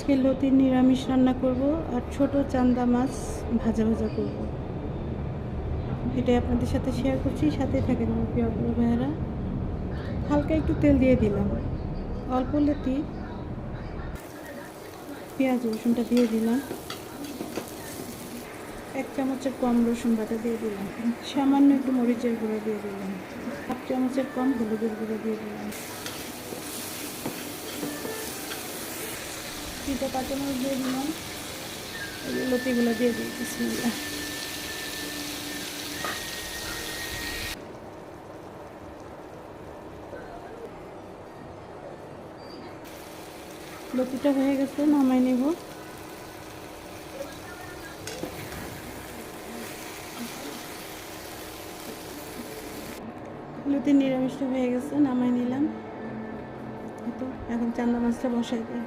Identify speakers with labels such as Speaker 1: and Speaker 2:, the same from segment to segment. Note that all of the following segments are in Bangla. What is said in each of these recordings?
Speaker 1: আজকে লতির নিরামিষ রান্না করব আর ছোট চান্দা মাছ ভাজা ভাজা করব। এটাই আপনাদের সাথে শেয়ার করছি, সাথে থাকেন আমার প্রিয় ভাইয়েরা। হালকা একটু তেল দিয়ে দিলাম। অল্প লতি, পেঁয়াজ, রসুনটা দিয়ে দিলাম। এক চামচের কম রসুন বাটা দিয়ে দিলাম। সামান্য একটু মরিচের গুঁড়ো দিয়ে দিলাম। হাফ চামচের কম হলুদের গুঁড়ো দিয়ে দিলাম। তিনটা কাঁচামরিচ দিয়ে দিলাম। লতিগুলো দিয়ে বিসমিল্লাহ লতিটা হয়ে গেছে, নামাই নেব। লতির নিরামিষটা হয়ে গেছে, নামাই নিলাম। এখন চান্দা মাছটা বসাই দিই।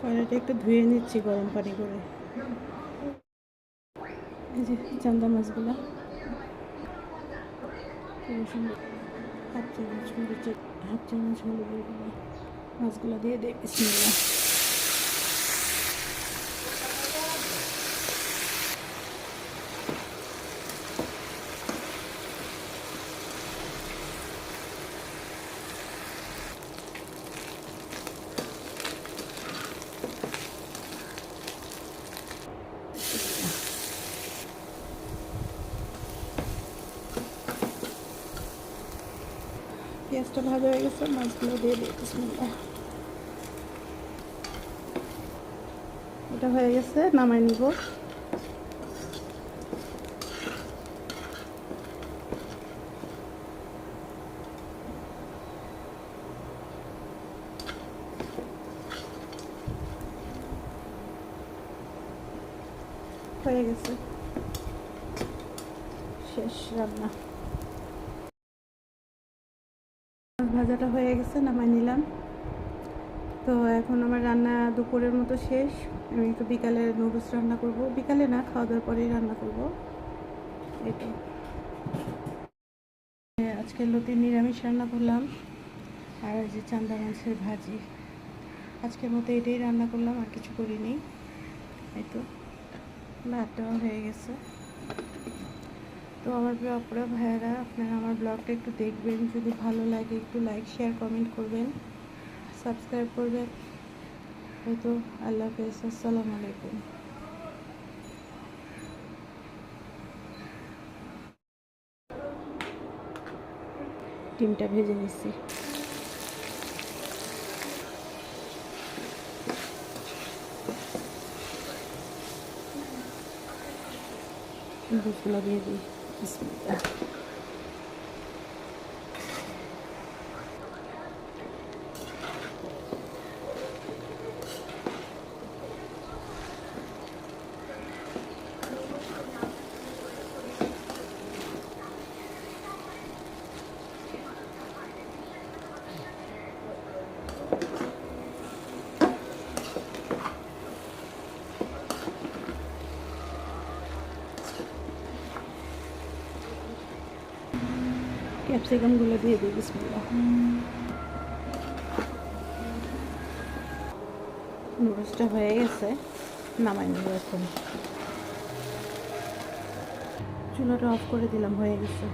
Speaker 1: কড়াইটা একটু ধুয়ে নিচ্ছি গরম পানি করে। এই যে চান্দা মাছগুলো। হাফ চামচ মরিচের হাফ চামচ মাছগুলো দিয়ে দেখছি পেঁয়াজটা ভাজা হয়ে গেছে মাছগুলো দিয়ে বিসমিল্লাহ এটা হয়ে গেছে নামাই নিব হয়ে গেছে শেষ রান্না মাছ ভাজাটা হয়ে গেছে, নামাই নিলাম। তো এখন আমার রান্না দুপুরের মতো শেষ। আমি একটু বিকালে নুডলস রান্না করব। বিকালে না খাওয়া দাওয়ার পরেই রান্না করব। এই তো। আজকে লতির নিরামিষ রান্না করলাম। আর যে চান্দা মাছের ভাজি। আজকের মতো এটাই রান্না করলাম, আর কিছু করিনি। এই তো। ভাতটাও হয়ে গেছে। তো আমার প্রিয় অপরা ভাইয়ারা, আপনারা আমার ব্লগটা একটু দেখবেন। যদি ভালো লাগে, একটু লাইক শেয়ার কমেন্ট করবেন। সাবস্ক্রাইব করবেন। হয়তো আল্লাহ হাফেজ। আসসালামু আলাইকুম। ডিমটা ভেজে নিচ্ছি। দুধগুলো দিয়ে দিই। 있습니다. ক্যাপসিকামগুলো দিয়ে দিই, বিসমিল্লাহ। নুডলসটা হয়ে গেছে, নামাই নেব এখন। চুলাটা অফ করে দিলাম, হয়ে গেছে।